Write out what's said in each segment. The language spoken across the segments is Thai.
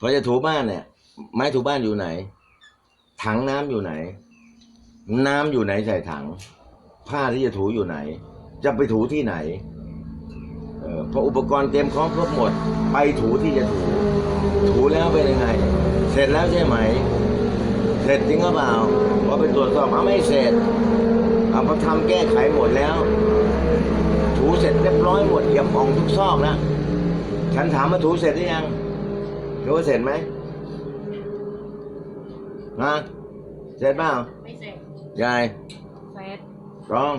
พอจะถูบ้านเนี่ย ไม้ถูบ้านอยู่ไหน ถังน้ำอยู่ไหน น้ำอยู่ไหนใส่ถัง ผ้าที่จะถูอยู่ไหน จะไปถูที่ไหนเออพออุปกรณ์เตรียมพร้อมครบหมด ไปถูที่จะถู ถูแล้วเป็นยังไง เสร็จแล้วใช่ไหม เสร็จจริงหรือเปล่าพอไปตรวจสอบเอาไม่เสร็จเอาพอทำแก้ไขหมดแล้ว ถูเสร็จเรียบร้อยหมดเยียบอ่องทุกซอกแล้วฉันถามมาถูเสร็จหรือยัง ถูว่าเสร็จไหมฮะเสร็จเปล่าไม่เสร็จยายเสร็จรอง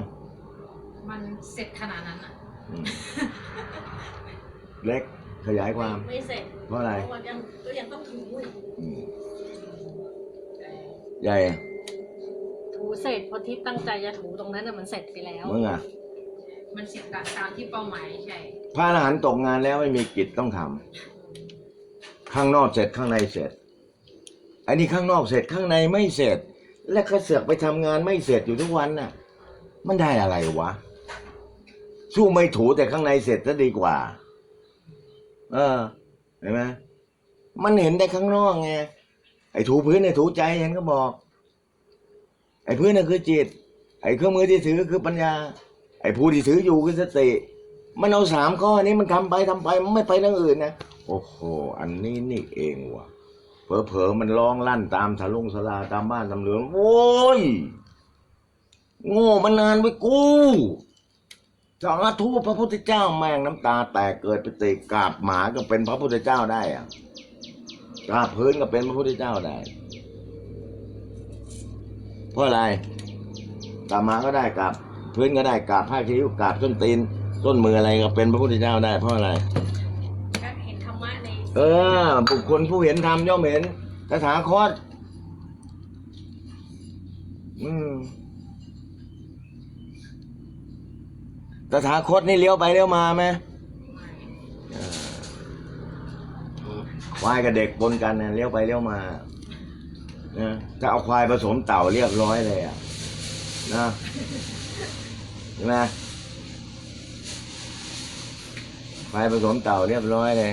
มันเสร็จขนาดนั้นอะ อืมเล็กขยายความ ไม่เสร็จเพราะอะไรเพราะว่ายังก็ยังต้องถูอีกอืมใหญ่อะถูเสร็จเพราะที่ตั้งใจจะถูตรงนั้นน่ะมันเสร็จไปแล้ว มึงอะมันเสร็จตามตามที่เป้าหมายใช่ พระอรหันต์ตกงานแล้วไม่มีกิจต้องทำ ข้างนอกเสร็จข้างในเสร็จ อันนี้ข้างนอกเสร็จข้างในไม่เสร็จ และก็เสือกไปทำงานไม่เสร็จอยู่ทุกวันน่ะ มันได้อะไรวะ สู้ไม่ถูแต่ข้างในเสร็จจะดีกว่า เออ เห็นไหมมันเห็นได้ข้างนอกไงไอ้ถูพื้นเนี่ยถูใจเห็นก็บอก ไอ้พื้นน่ะคือจิต ไอ้เครื่องมือที่ถือคือปัญญา ไอ้ผู้ที่ถืออยู่คือสติ มันเอาสามข้อนี้มันทำไปทำไปมันไม่ไปทางอื่นนะ โอ้โห อันนี้นี่เองว่ะเผลอๆมันร้องลั่นตามทะลุงสลาตามบ้านตามเรือนโว้ย โง่มานานไว้กูสาธุพระพุทธเจ้าแม่งน้ำตาแตกเกิดปิติกราบหมาก็เป็นพระพุทธเจ้าได้อะกราบพื้นก็เป็นพระพุทธเจ้าได้ เพราะอะไรกราบหมาก็ได้กราบพื้นก็ได้กราบผ้าคิ้วกราบต้นตีนต้นมืออะไรก็เป็นพระพุทธเจ้าได้เพราะอะไร เออ บุคคลผู้เห็นธรรมย่อมเห็นตถาคตอืมตถาคตนี่เลี้ยวไปเลี้ยวมาไหมควายกับเด็กปนกันนะเลี้ยวไปเลี้ยวมานะถ้าเอาควายผสมเต่าเรียบร้อยเลยอะนะเห็นไหมควายผสมเต่าเรียบร้อยเลย